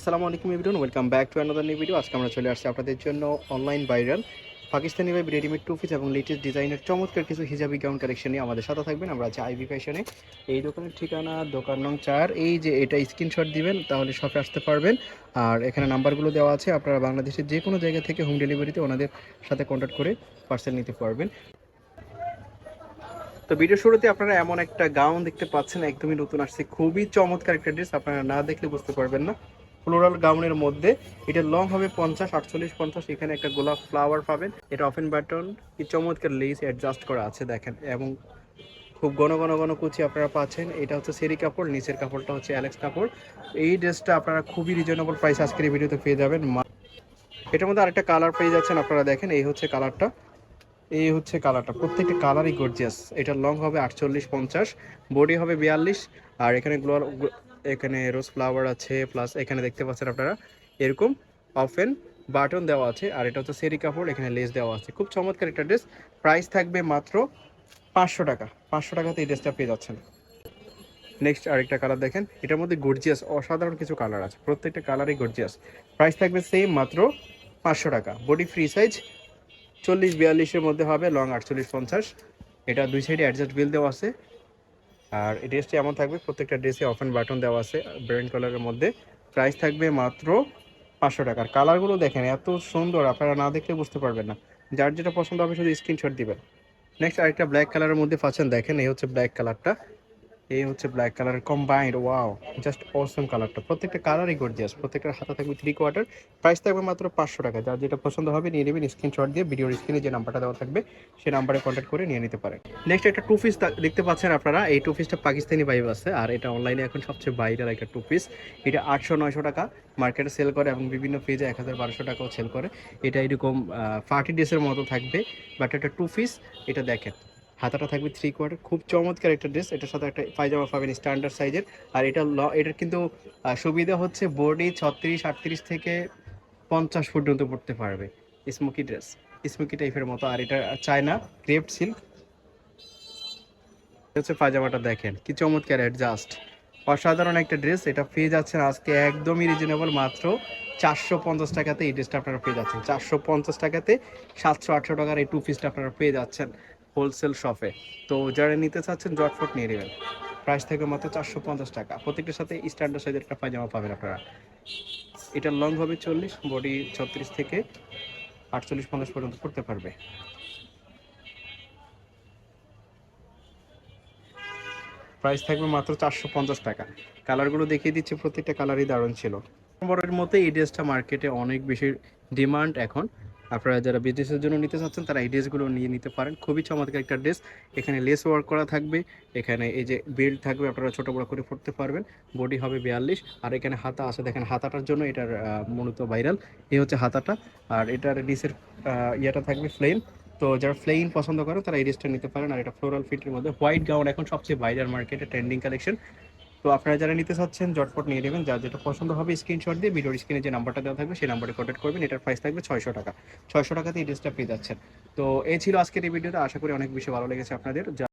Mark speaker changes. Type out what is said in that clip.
Speaker 1: আসসালামু আলাইকুম everyone welcome back to another new video আজকে আমরা চলে আসছি আপনাদের জন্য অনলাইন ভাইরাল পাকিস্তানি ভাই রেডিমেড টু পিস এবং লেটেস্ট ডিজাইনের চমৎকার কিছু হিজাবি গাউন কালেকশন নিয়ে আমাদের সাথে থাকবেন। আমরা আছি আইভি ফ্যাশনে এই দোকানের ঠিকানা, দোকান নং চার। এই যে এটা স্ক্রিনশট দিবেন, তাহলে শপে আসতে পারবেন। আর এখানে নাম্বারগুলো দেওয়া আছে, আপনারা বাংলাদেশের যে কোনো জায়গা থেকে হোম ডেলিভারিতে ওনাদের সাথে কন্ট্যাক্ট করে পার্সেল নিতে পারবেন। তো ভিডিও শুরুতে আপনারা এমন একটা গাউন দেখতে পাচ্ছেন, একদমই নতুন আসছে। খুবই চমৎকার একটা ড্রেস আপনারা না দেখলে বুঝতে পারবেন না। ফ্লোরাল গাউনের মধ্যে এটা লং হবে পঞ্চাশ, আটচল্লিশ, পঞ্চাশ, এখানে একটা গোলাপ ফ্লাওয়ার পাবেন। এটা অফেন বাটন কি চমৎকার লেস অ্যাডজাস্ট করা আছে দেখেন, এবং খুব ঘন ঘন ঘন কুচি আপনারা পাচ্ছেন। এটা হচ্ছে সেরি কাপড়, নিচের কাপড়টা হচ্ছে অ্যালেক্স কাপড়। এই ড্রেসটা আপনারা খুবই রিজনেবল প্রাইস আজকের এই ভিডিওতে পেয়ে যাবেন। এটার মধ্যে আরেকটা কালার পেয়ে যাচ্ছেন আপনারা দেখেন, এই হচ্ছে কালারটা এই হচ্ছে কালারটা প্রত্যেকটা কালারই গর্জিয়াস এটা লং হবে আটচল্লিশ, পঞ্চাশ বডি হবে বিয়াল্লিশ, আর এখানে এখানে রোজ ফ্লাওয়ার আছে প্লাস এখানে দেখতে পাচ্ছেন আপনারা, এরকম অফেন বাটন দেওয়া আছে, আর এটা হচ্ছে সেরি কাপড় এখানে লেস দেওয়া আছে। খুব চমৎকার একটা ড্রেস প্রাইস থাকবে মাত্র পাঁচশো টাকা, পাঁচশো টাকাতে এই ড্রেসটা পেয়ে যাচ্ছেন। নেক্সট আরেকটা কালার দেখেন, এটার মধ্যে গর্জিয়াস অসাধারণ কিছু কালার আছে, প্রত্যেকটা কালারই গর্জিয়াস প্রাইস থাকবে সেম মাত্র পাঁচশো টাকা। বডি ফ্রি সাইজ চল্লিশ বিয়াল্লিশের মধ্যে হবে লং আটচল্লিশ পঞ্চাশ। এটা দুই সাইডে অ্যাডজাস্ট বিল দেওয়া আছে। আর এই ড্রেসটি এমন থাকবে, প্রত্যেকটা ড্রেসে অফেন বাটন দেওয়া আছে ব্র্যান্ড কালারের মধ্যে। প্রাইস থাকবে মাত্র পাঁচশো টাকার কালারগুলো দেখেন, এত সুন্দর, আপনারা না দেখলে বুঝতে পারবেন না। যার যেটা পছন্দ হবে শুধু স্ক্রিনশট দিবেন। নেক্সট আরেকটা ব্ল্যাক কালারের মধ্যে পাচ্ছেন, দেখেন, এই হচ্ছে ব্ল্যাক কালারটা এই হচ্ছে ব্ল্যাক কালারের কম্বাইন্ড ওয়াও জাস্ট অসম কালারটা প্রত্যেকটা কালারই গর্জিয়াস প্রত্যেকটার হাতে থাকবে থ্রি কোয়ার্টার প্রাইস থাকবে মাত্র পাঁচশো টাকা। যার যেটা পছন্দ হবে নিয়ে নেবেন স্ক্রিনশট দিয়ে, ভিডিওর স্ক্রিনে যে নাম্বারটা দেওয়া থাকবে সেই নাম্বারে কন্ট্যাক্ট করে নিয়ে নিতে পারেন। নেক্সট একটা টু পিস দেখতে পাচ্ছেন আপনারা, এই টু পিসটা পাকিস্তানি ভাইব আছে, আর এটা অনলাইনে এখন সবচেয়ে ভাইরাল একটা টু পিস এটা আটশো নয়শো টাকা মার্কেটে সেল করে এবং বিভিন্ন পেজে এক হাজার বারোশো টাকাও সেল করে। এটা এরকম পার্টি ড্রেসের মতো থাকবে। বাট এটা টু পিস এটা দেখেন। হাতাটা থাকবে থ্রি কোয়ার্টার খুব চমৎকার একটা ড্রেস এটার সাথে একটা পায়জামা পাবেন স্ট্যান্ডার্ড সাইজের আর এটা ল, এটার কিন্তু সুবিধা হচ্ছে বডি ছত্রিশ, আটত্রিশ থেকে পঞ্চাশ পর্যন্ত পড়তে পারবে। স্মোকি ড্রেস স্মোকি টাইপের মতো। আর এটা চায়না ক্রেপ্ট সিল্ক হচ্ছে পায়জামাটা দেখেন, কি চমৎকার অ্যাডজাস্ট অসাধারণ একটা ড্রেস এটা পেয়ে যাচ্ছেন আজকে একদমই রিজনেবল মাত্র চারশো পঞ্চাশ টাকাতে এই ড্রেসটা আপনারা পেয়ে যাচ্ছেন। চারশো পঞ্চাশ টাকাতে সাতশো আটশো টাকার এই টু পিসটা আপনারা পেয়ে যাচ্ছেন। হোলসেল শপে। তো যারা নিতে চাচ্ছেন, জটফট নিয়ে নেবেন। প্রাইস থাকবে মাত্র চারশো পঞ্চাশ টাকা। প্রত্যেকটার সাথে স্ট্যান্ডার্ড সাইজের একটা পায়জামা পাবেন আপনারা। এটা লং হবে চল্লিশ বডি ছত্রিশ থেকে আটচল্লিশ পঞ্চাশ পর্যন্ত করতে পারবে। প্রাইস থাকবে মাত্র চারশো পঞ্চাশ টাকা। কালারগুলো দেখিয়ে দিচ্ছে, প্রত্যেকটা কালারই দারুণ ছিল। নম্বরের মতো এই ড্রেসটা মার্কেটে অনেক বেশি ডিমান্ড এখন। আপনারা যারা বিজনেসের জন্য নিতে চাচ্ছেন তারা এই ড্রেসগুলো নিয়ে নিতে পারেন। খুবই চমৎকার একটা ড্রেস। এখানে লেস ওয়ার্ক করা থাকবে। এখানে এই যে বেল্ট থাকবে আপনারা ছোটো বড়ো করে পড়তে পারবেন। বডি হবে বিয়াল্লিশ। আর এখানে হাতা আছে। দেখেন হাতাটার জন্য এটার মূলত ভাইরাল এই হচ্ছে হাতাটা। আর এটার আহ, ইয়েটা থাকবে ফ্লেন তো যারা ফ্লেইন পছন্দ করেন তারা এই ড্রেসটা নিতে পারেন। আর এটা ফ্লোরাল ফিটের মধ্যে। হোয়াইট গাউন এখন সবচেয়ে ভাইরাল মার্কেটে ট্রেন্ডিং কালেকশন তো আপনারা যারা নিতে চাচ্ছেন, জটপট নিয়ে নেবেন। যার যেটা পছন্দ হবে স্ক্রিনশট দিয়ে ভিডিওর স্ক্রিনে যে নাম্বারটা দেওয়া থাকবে, সেই নাম্বারে কন্ট্যাক্ট করবেন। এটার প্রাইস থাকবে ছয়শো টাকা। ছয়শো টাকাতে এই ড্রেসটা পেয়ে যাচ্ছেন। তো এই ছিল আজকের এই ভিডিওটা আশা করি অনেক বেশি ভালো লেগেছে আপনাদের।